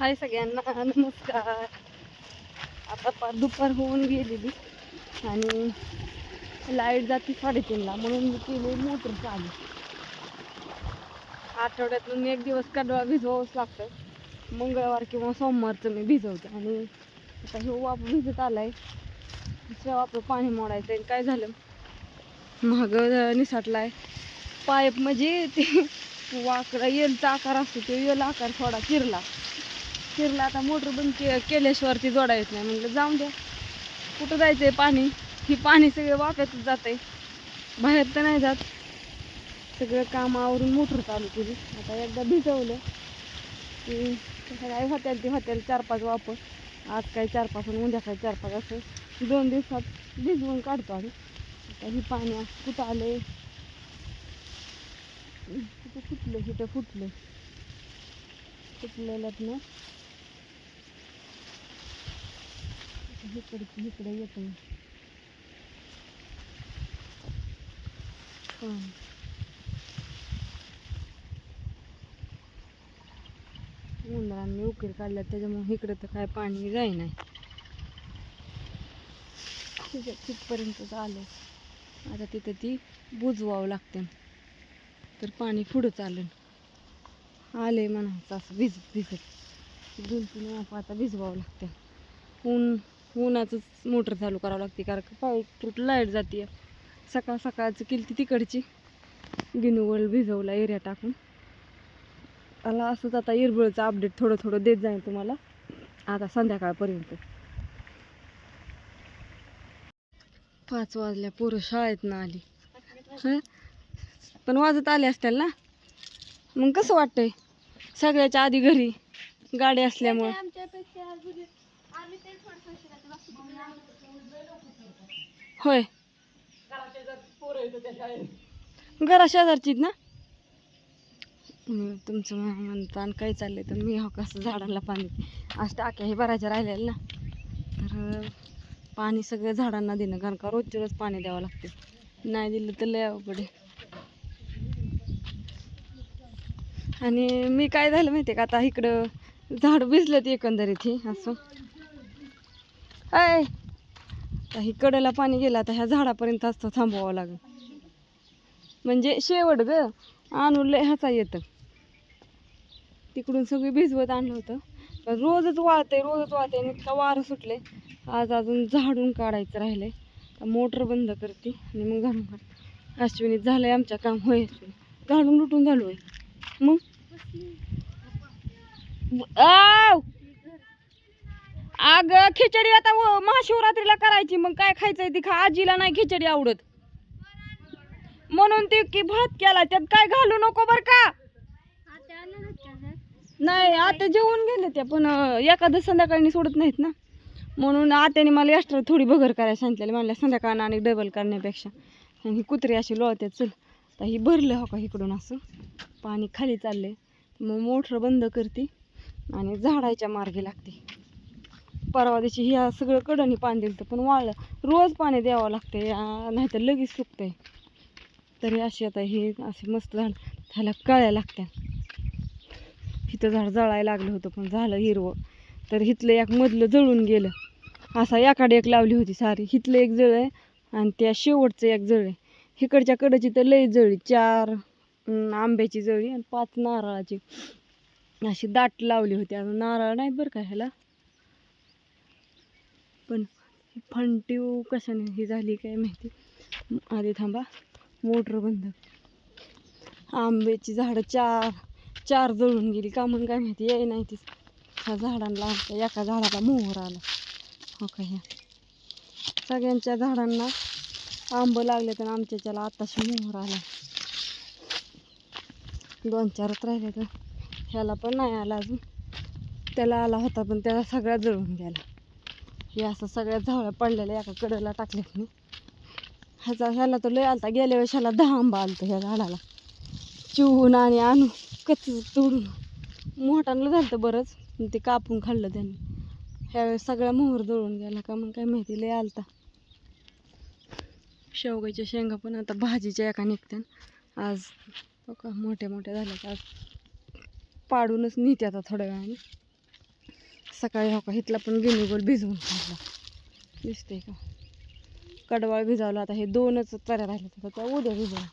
हाय सगळ्यांना नमस्कार. आता पार दुपार होऊन गेलेली आणि लाइट जाते साडेतीनला म्हणून मी केली मोटर चालू. आठवड्यातून एक दिवस कडवा भिजवावंच लागतं मंगळवार किंवा सोमवारचं मी भिजवते आणि आता हे वाप भिजत आला आहे दुसऱ्या वापर पाणी मोडायचं आणि काय झालं? महाग आहे पाईप म्हणजे ते वाकडा येलचा आकार असतो तो येल आकार थोडा चिरला फिरला आता मोटर बंद के केल्याशिवाय जोडा येत नाही. म्हटलं जाऊन द्या कुठं जायचं आहे पाणी? ही पाणी सगळं वाफ्यातच जातंय. बाहेर तर नाही जात. सगळं काम आवरून मोटर चालू केली. आता एकदा भिजवलं. की काय होत्याल ते होत्याल चार पाच वापर. आज काय चार पाच आणि उद्या काय चार पाच असं. दोन दिवसात भिजवून काढतो आम्ही. आता ही पाणी कुठं आले कुठं फुटलं? कुठं फुटलं. फुटलेल्यात ना. इकडे इकडे येतो उंदरांनी उकीर काढला त्याच्यामुळे इकडे तर काय पाणी जाई नाही तिथं तिथपर्यंत आलं आता तिथं ती बुजवावं लागते तर पाणी पुढं चालेल. आले म्हणायचं असं भिजत भिजत. दोन तीन आता भिजवावं लागतं ऊन उन्हाचंच मोटर चालू करावं लागते कारण का पाऊस तुट लाइट जाते. सकाळ सकाळचं केली ती तिकडची. गिनूवल भिजवला एरिया टाकून. मला असंच आता इरबळचं अपडेट थोडं थोडं देत जाईल तुम्हाला. आता संध्याकाळपर्यंत. पाच वाजल्या पोरं शाळेत ना आली. पण वाजत आले असतील ना? मग कसं वाटतंय? सगळ्याच्या आधी घरी गाडी असल्यामुळं. होय. घरा शेजारचीत ना? तुमचं म्हणतं आणि काय चाललंय तर मी हो कसं झाडांना पाणी आज टाक्या हे भरायच्या राहिलेल्या ना. तर पाणी सगळं झाडांना देणं कारण का रोजच्या रोज पाणी द्यावं लागते. नाही दिलं तर लय अवघड आणि मी काय झालं माहिती का? आता इकडं झाड भिजलं ते एकंदरीत हे असं. अय आता ही कडेला पाणी गेलं आता ह्या झाडापर्यंत असतं थांबवावं लागेल. म्हणजे शेवट ग आणून लय ह्याचा येतं. तिकडून सगळी भिजवत आणलं होतं. रोजच वाळते रोजच वाळते आणि इतका वारं सुटले आज अजून झाडून काढायचं राहिले तर मोटर बंद करते आणि मग झाडून काढ अश्विनीत झालंय आमच्या काम होय अश्विनी. झाडून लुटून झालो आहे मग? आव! अग खिचडी आता व- महाशिवरात्रीला करायची मग काय खायचंय ती खा आजीला नाही खिचडी आवडत. म्हणून ती की भात केला त्यात काय घालू नको बर का? नाही आता जेवून गेले त्या पण एखादं संध्याकाळी सोडत नाहीत ना. म्हणून आत्याने मला एक्स्ट्रा थोडी बगर करायला सांगितलेली म्हणल्या संध्याकाळनं आणि डबल करण्यापेक्षा. आणि ही कुत्री अशी लोळते चल. तर ही भरलं हो का इकडून असं. पाणी खाली चालले मग मोटर बंद करते आणि झाडायच्या मार्गे लागते. परवा दिवशी ह्या सगळं कडणी पाणी दिलं पण वाळलं. रोज पाणी द्यावं लागते नाहीतर लगेच सुकते तरी अशी आता हे असे मस्त झाड त्याला कळ्या लागत्या. इथं झाड जळायला लागलं होतं पण झालं हिरवं. तर हिथलं एक मधलं जळून गेलं. असा एकाडे एक लावली होती सारी. हिथलं एक जळ आहे आणि त्या शेवटचं एक जळ. आहे इकडच्या कडची तर लई जळी. चार आंब्याची जळी आणि पाच नारळाची. अशी दाट लावली होती. अजून नारळ नाहीत बरं का ह्याला? पण फंटीव कशाने ही झाली काय माहिती? आधी थांबा मोटर बंद. आंब्याची झाडं चार चार जळून गेली का म्हणून काय माहिती? याय नाही ती ह्या झाडांना आमच्या एका झाडाला मोहर आला. हो का ह्या? सगळ्यांच्या झाडांना आंब लागले तर आमच्याच्याला आताशी मोहर आला. दोन चारच राहिले तर ह्याला पण नाही आला अजून. त्याला आला होता पण त्याला सगळा जळून गेला. हे असं सगळ्या झावळ्या पडलेल्या एका कडेला टाकल्यात मी. ह्याचा ह्याला तर लय आलता. गेल्या वेळेस ह्याला दहा आंबा आलता ह्या झाडाला. चिवून आणि आणून कच तोडून. मोठांना झालं होतं बरंच. ते कापून खाल्लं त्यांनी. ह्यावेळेस सगळ्या मोहर दळून गेला का मग काय माहिती लय आलता. शेवगाच्या शेंगा पण आता भाजीच्या एका निघत्या आज मोठ्या मोठ्या झाल्या आज पाडूनच नेते आता थोड्या वेळाने. सकाळी हो का इथला पण गिनीगोल भिजवून. काढला दिसते का? कडवाळ भिजावला आता हे दोनच तऱ्या राहिल्या आता त्या उद्या भिजवला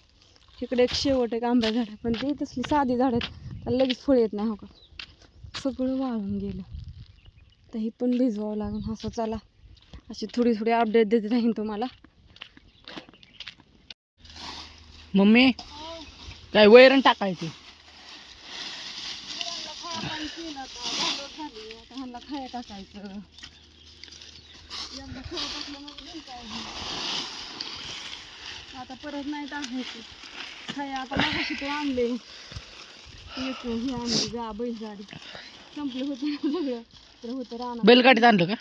इकडे एक शेवट एक आंब्या झाड पण ते तसली साधी झाड आहेत त्याला लगेच फळ येत नाही हो का? सगळं वाळून गेलं. तर ही पण भिजवावं लागून असं चला. अशी थोडी थोडी अपडेट देत राहीन तुम्हाला. मम्मी काय वैरण टाकायची? ह्यांना खाया टाकायचं. एकदा खवा टाकलं मग नाही काय. आता परत नाही टाकायचं. खाया आता मगाशी तो आणले. एक हे आणली जा बैलगाडी. संपलं होतं सगळं. तर होतं राहणार बैलगाडीत आणलं का?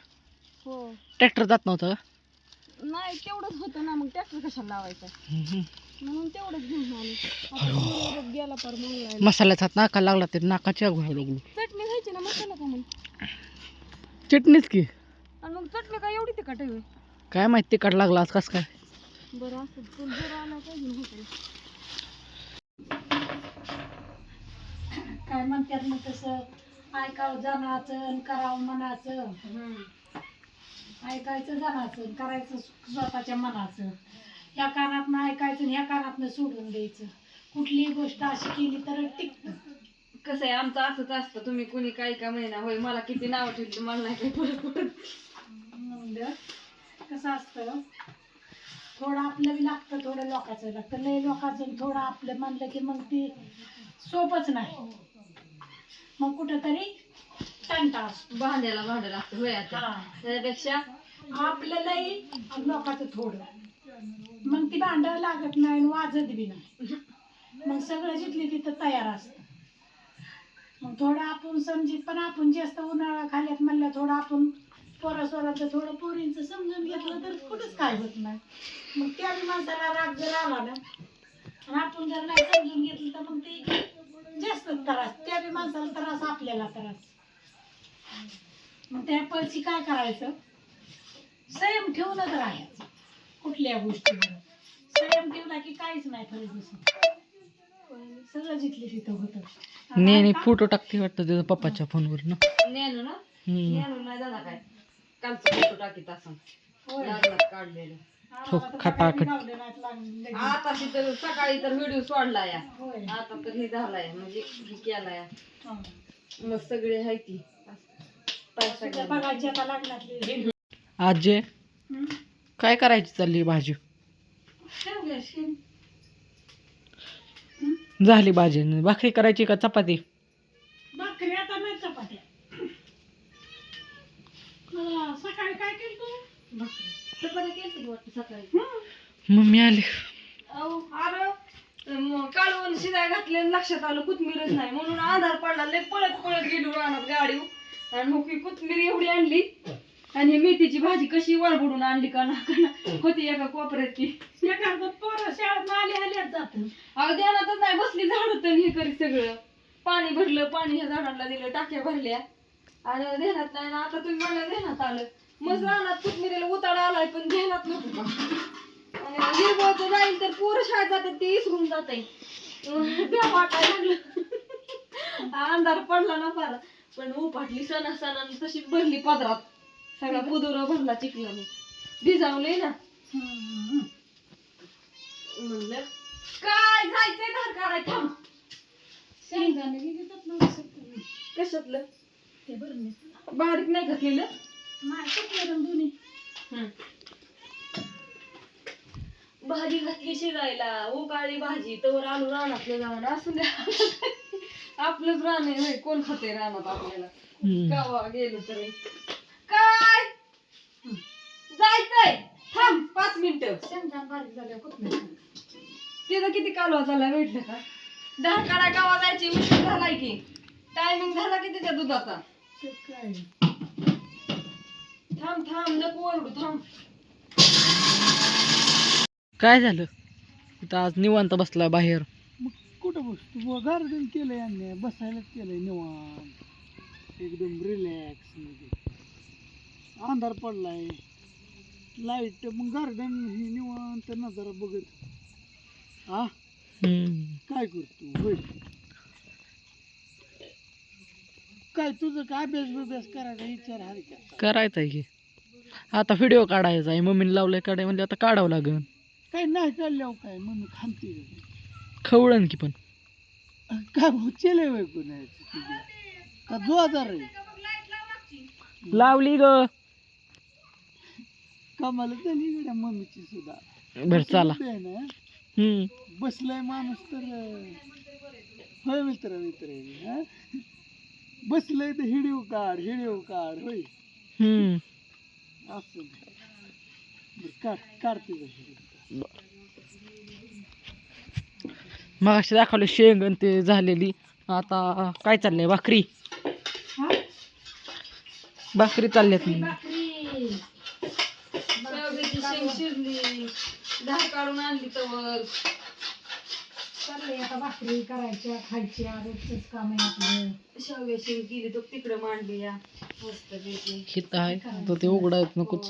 हो. ट्रॅक्टर जात नव्हतं नाही तेवढंच होतं ना. मग ट्रॅक्टर कशाला लावायचा. म्हणून तेवढंच घेऊन आले. गेला पर मग मसाल्याचा नाका लागला ते नाकाची आग व्हायला लागली चटणी घ्यायची ना मसाला का मग चटणीच की. आणि मग चटणी काय एवढी तिखट आहे होय? काय माहिती तिकड लागला आज कस काय. बरं असं पण जर आला पाहिजे ना होतं काय म्हणतात मग तसं ऐकावं जनाचं आणि करावं मनाचं. ऐकायचं जनाचं करायचं स्वतःच्या मनाचं. ह्या कानातनं ऐकायचं आणि ह्या कानातनं सोडून द्यायचं. कुठलीही गोष्ट अशी केली तर टिकतं. कसं आहे आमचं असंच असतं. तुम्ही कुणी काही का महिना होय मला किती नाव ठेवली मला नाही काही फरक पडत. कसं असतं? थोडं आपलं बी लागतं थोडं लोकांचं लागतं. लय लोकांचं आणि थोडं आपलं म्हणलं की मग ती सोपच नाही. मग कुठंतरी तंटा असतो. भांड्याला भांडं लागतं होय आता. हा. त्यापेक्षा? आपलं आणि लोकांचं थोडं. मग ती भांडं लागत नाही आणि वाजत बी नाही. मग सगळं जिथली तिथं तयार असतं. मग थोडं आपण समजीत पण आपण जास्त उन्हाळा खाल्यात म्हणलं थोडं आपण पोरा स्वराचं थोडं पोरींचं समजून घेतलं तर कुठंच काय होत नाही. मग त्या बी माणसाला राग जर आला ना आणि आपण जर नाही समजून घेतलं तर मग ते जास्त त्रास त्या बी माणसाला त्रास आपल्याला त्रास. मग त्या पैसे काय करायचं? संयम ठेवूनच राहायचं कुठल्या गोष्टीवर. संयम ठेवला की काहीच नाही फरक दिसत. सगळं जिथले तिथं होतं. नेने फोटो टाकते वाटतं त्याचा पप्पाच्या फोनवर ना? नेलो ना. नेलो नाही काय? कालचं फोटो टाकीत असं. काढलेलं. हो, खटाखट. सकाळी. आता तर सकाळी तर व्हिडिओ सोडला या. आता तर हे झालाय म्हणजे हे केलाय. हं. मग सगळे आहे लागण्यातली आजे? काय करायची चालली भाजी. झाली भाजी. भाकरी करायची का चपाती? भाकरी आता नाही सकाळी काय केलं सकाळी? मम्मी आली. कालवण शिजाय घातले लक्षात आलं कोथमीरच नाही. म्हणून आधार पडला लय पळत पळत गेलो रानात गाडी आणि मग कोथमीर एवढी आणली. आणि ही मेथीची भाजी कशी वळबडून आणली का ना का ना होती एका कोपऱ्यात ती. एखादं पोरं शाळेत आले आल्याच जात. अगं ध्यानातच नाही बसली झाड तर हे करी सगळं. पाणी भरलं पाणी ह्या झाडांना दिलं टाक्या भरल्या. आणि ध्यानात नाही ना आता तुम्ही मला ध्यानात आलं. मग रानात कोथमिरीला उताळा आलाय पण ध्यानात नको का आणि हिरवळचं जाईल तर पोरं शाळेत जातात ते इसरून जात त्या वाटायला लागलं. अंधार पडला ना फार. पण उपाटली सणा सणा तशी भरली पदरात. सगळा पुदुरा भरला चिखलाने. भिजावले ना. म्हणलं काय जायचंय धार काढाय थांब. शेंगदाणे बी देतात ना. कशातलं? ते बरं नाही. बारीक नाही कुठलं रंग दोन्ही. भाजी घातली शिजायला. उकाळली भाजी. तवर आलू रानातलं जाऊन असू द्या. आपलंच रान आहे होय, कोण खाते रानात आपल्याला. गावा गेलो तरी. जायचंय थांब पाच मिनिटं. शेंगदाणे बारीक तिथं किती कालवा झाला भेटलं का? दहा काळा गावा जायची उशीर झालाय की. टायमिंग झाला की त्याच्या दुधाचा. ते काय थांब थांब नको ओरडू थांब. काय झालं? इथं आज निवांत बसला बाहेर. कुठं बसतो? गार्डन केलंय यांनी. बसायलाच केलंय निवांत. एकदम रिलॅक्समध्ये. अंधार पडलाय. लाइट मग गार्डन हे निवांत नजारा बघत. हा. काय करतो? होय. काय तुझं काय अभ्यास बिभ्यास करायचा विचार का? करायचं आहे की. आता व्हिडिओ काढायचा आहे. मम्मीने लावलंय काढाय म्हणजे आता काढावं लागेल काय नाही काढल्यावर काय? मम्मी खांती खवळण की पण. काय चेले वय कोणाची? तुझी का जो आजार आहे? लावली ग. कमाल झाली गड्या मम्मीची सुद्धा. बर चला. आहे ना. हम्म. बसलाय माणूस तर होय मित्र मित्र हा? बसलंय तर हिडिओ काढ हिडिओ काढ होय. हम्म. असं. बरं, काढ मग अशी दाखवले शेंग आणि ते झालेली. आता काय चाललंय? भाकरी. भाकरी चालल्यात शेंग शिजली दहा काढून आणली तवर. चाललंय आता भाकरी करायच्या खायच्या रोजच काम आहे आपलं. शेवग्या शेंग केली तर तिकडे मांडली या मस्त पैकी. हित आहे तर ते उघडायच नकोच.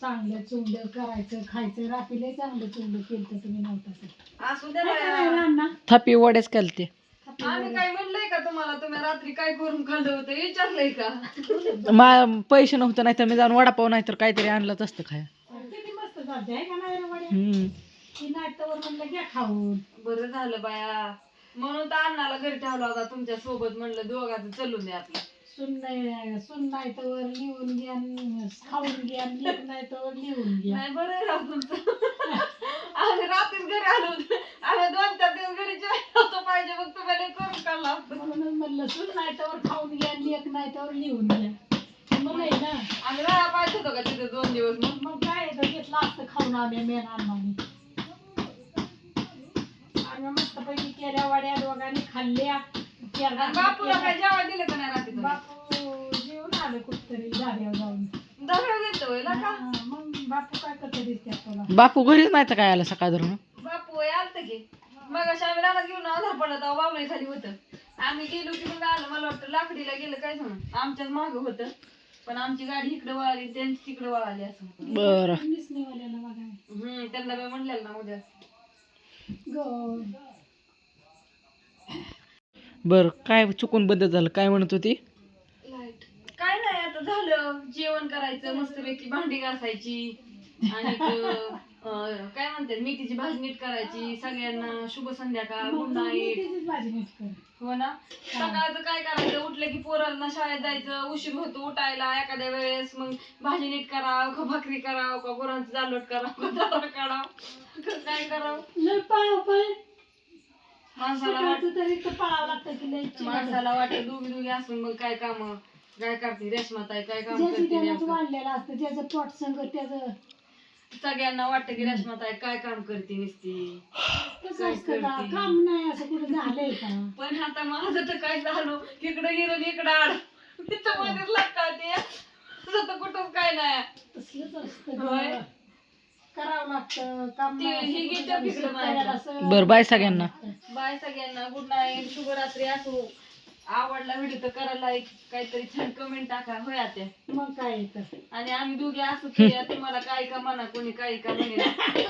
चांगलं चुंड करायचं खायचं रात्रीला चांगलं चुंड केलं तर तुम्ही नव्हता तर. असू द्या बाया. अण्णा? थापी वड्याच केलते आम्ही काय म्हणलंय का तुम्हाला? तुम्ही रात्री काय करून खाल्लं होतं? विचारलंय का? मा पैसे नव्हते नाही तर मी जाऊन वडापाव नाही तर काहीतरी आणलंच असतं खाया किती मस्त चालते आहे का नाही रे वड्या? हम्म. ती नाटकावर म्हणलं घ्या खाऊन. बरं झालं बाया. म्हणून तर अण्णाला घरी ठेवला होता तुमच्यासोबत म्हणलं दोघांचं चलून द्या आपलं. सुन नाही सुन नाही तर लिहून घ्या खाऊन घ्या लेक नाही तर लिहून घ्या. नाही बरं आहे राव तुमचं. आम्ही रात्रीच घरी आलो होतो. आम्ही दोन चार दिवस घरी जेवायला होतो पाहिजे मग तुम्हाला करून काढला असतं. म्हणून म्हणलं सुन नाही तर खाऊन घ्या आणि लेक नाही तर लिहून घ्या मग आहे ना. आम्ही राहा पाहिजे होतो का तिथे दोन दिवस मग? मग काय तर घेतलं असतं खाऊन आम्ही मेन अण्णाने आम्ही मस्तपैकी केल्या वाड्या दोघांनी खाल्ल्या. आणि बापूला काय जेवायला दिलं का नाही रात्री तुम्ही? बापू जेवून आले कुठतरी गाड्यावर जाऊन. दगड घेतो होय ना का हा, मग बापू काय करते तुला बापू घरीच नाही तर काय आलं सकाळ धरून? आलत की? मग अशा आम्ही रानात घेऊन आधार पडला तेव्हा बाबळी खाली होतं. आम्ही गेलो की मग आलं मला वाटतं लाकडीला गेलं काय सांग आमच्याच माग होतं. पण आमची गाडी इकडे वळाली त्यांची तिकडे वळाली असं. बरं. हम्म त्यांना मी म्हणलेलं ना उद्या. बरं काय चुकून बदल झालं? काय म्हणत होती? लाइट काय नाही आता झालं. जेवण करायचं मस्तपैकी भांडी घासायची. आणि क- अं, काय म्हणते मेथीची भाजी नीट करायची सगळ्यांना शुभ संध्याकाळ गुड नाईट. हो ना? सकाळचं काय करायचं? उठलं की पोरांना शाळेत जायचं उशीर होतो उठायला एखाद्या वेळेस मग भाजी नीट करावं का भाकरी करावं का पोरांचं जालोट करावं का दारा काढावं का काय करावं? लय पाय. माणसाला वाट सकाळचं तरी तर पळावं लागतं की लय. माणसाला वाटतं दोघी दोघी असून मग काय काम? काय करते? रेशमाताई काय काम ज्याची करते त्यालाच नेमकं? वाढलेलं असतं ज्याचं पोट संग त्याचं सगळ्यांना वाटतं की रेशमाताई काय काम करते नुसती? कसं काय असतं का? करते? काम नाही असं कुठं झालंय का? पण आता माझं तर काय झालं? इकडं हिरण इकडं आड. तिथं मध्येच लागते तुझं तर कुठंच काय नाही. तसलंच असतं होय. गं. करावं लागतं काम ती- नाही असं ही कुठं गीतं झालं, बिघडं शेतकऱ्याला नाही. असं- बरं बाय सगळ्यांना. बाय सगळ्यांना. गुड नाईट शुभरात्री असो. आवडला व्हिडिओ तर करा लाईक काहीतरी छान कमेंट टाका होय आत्या मग काय आणि आम्ही दोघे असं की तुम्हाला काय का म्हणा कोणी काही का म्हणे.